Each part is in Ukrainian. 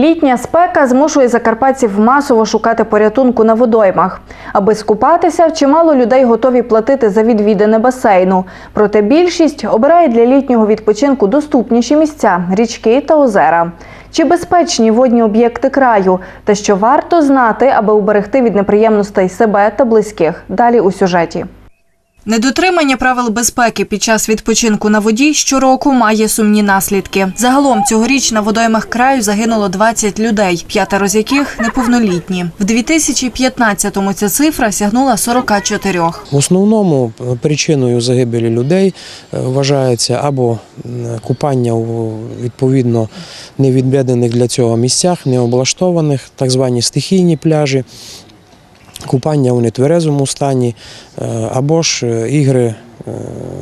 Літня спека змушує закарпатців масово шукати порятунку на водоймах. Аби скупатися, чимало людей готові платити за відвідини басейну. Проте більшість обирає для літнього відпочинку доступніші місця річки та озера. Чи безпечні водні об'єкти краю? Та що варто знати, аби уберегти від неприємностей себе та близьких? Далі у сюжеті. Недотримання правил безпеки під час відпочинку на воді щороку має сумні наслідки. Загалом цьогоріч на водоймах краю загинуло 20 людей, п'ятеро з яких неповнолітні. В 2015-му ця цифра сягнула 44. В основному е, причиною загибелі людей е, вважається або купання у відповідно невідведених для цього місцях, необлаштованих, так звані стихійні пляжі, купання у нетверезому стані, е, або ж е, ігри е,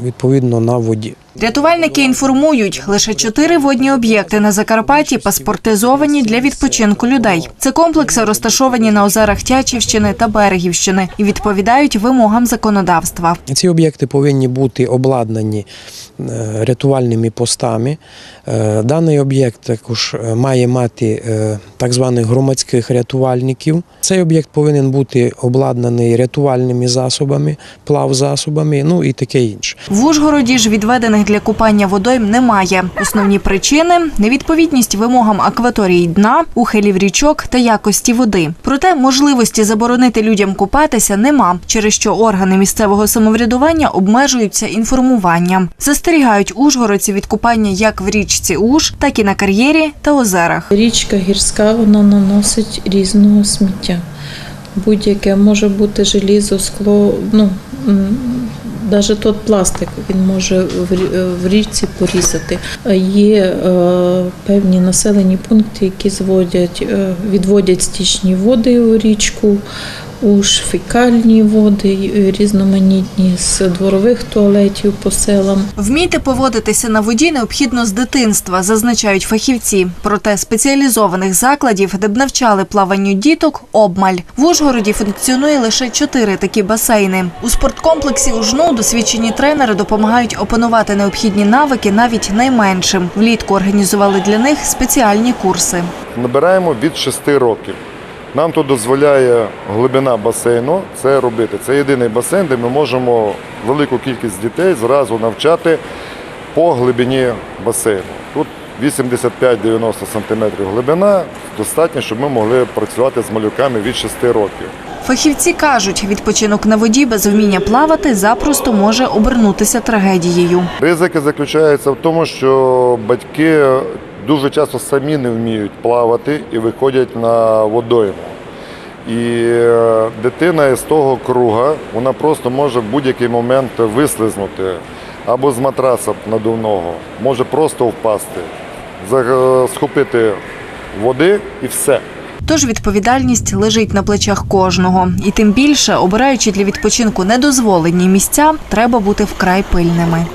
відповідно на воді. Рятувальники інформують, лише чотири водні об'єкти на Закарпатті паспортизовані для відпочинку людей. Це комплекси розташовані на озерах Тячівщини та Берегівщини і відповідають вимогам законодавства. Ці об'єкти повинні бути обладнані е, рятувальними постами. Е, Даний об'єкт також е, має мати так званих громадських рятувальників. Цей об'єкт повинен бути обладнаний рятувальними засобами, плавзасобами, ну і таке інше. В Ужгороді ж відведених для купання водойм немає. Основні причини невідповідність вимогам акваторії дна, ухилів річок та якості води. Проте можливості заборонити людям купатися нема, через що органи місцевого самоврядування обмежуються інформуванням. Застерігають ужгородці від купання як в річці Уж, так і на кар'єрі та озерах. Річка гірська вона наносить різного сміття. Будь-яке може бути желізо, скло, ну навіть тот пластик він може в річці порізати. Є е, певні населені пункти, які зводять, е, відводять стічні води у річку. Уж фекальні води е, різноманітні з дворових туалетів по селам. Вміти поводитися на воді необхідно з дитинства, зазначають фахівці. Проте спеціалізованих закладів, де б навчали плаванню діток, обмаль. В Ужгороді функціонує лише чотири такі басейни. У спорткомплексі Ужну досвідчені тренери допомагають опанувати необхідні навики навіть найменшим. Влітку організували для них спеціальні курси. Набираємо від 6 років. Нам тут дозволяє глибина басейну це робити. Це єдиний басейн, де ми можемо велику кількість дітей зразу навчати по глибині басейну. Тут 85-90 см глибина достатньо, щоб ми могли працювати з малюками від 6 років. Фахівці кажуть, відпочинок на воді без вміння плавати запросто може обернутися трагедією. Ризики заключаються в тому, що батьки дуже часто самі не вміють плавати і виходять на водойму. І е, дитина із того круга вона просто може в будь-який момент вислизнути або з матраса надувного, може просто впасти, за- схопити води і все. Тож відповідальність лежить на плечах кожного. І тим більше, обираючи для відпочинку недозволені місця, треба бути вкрай пильними.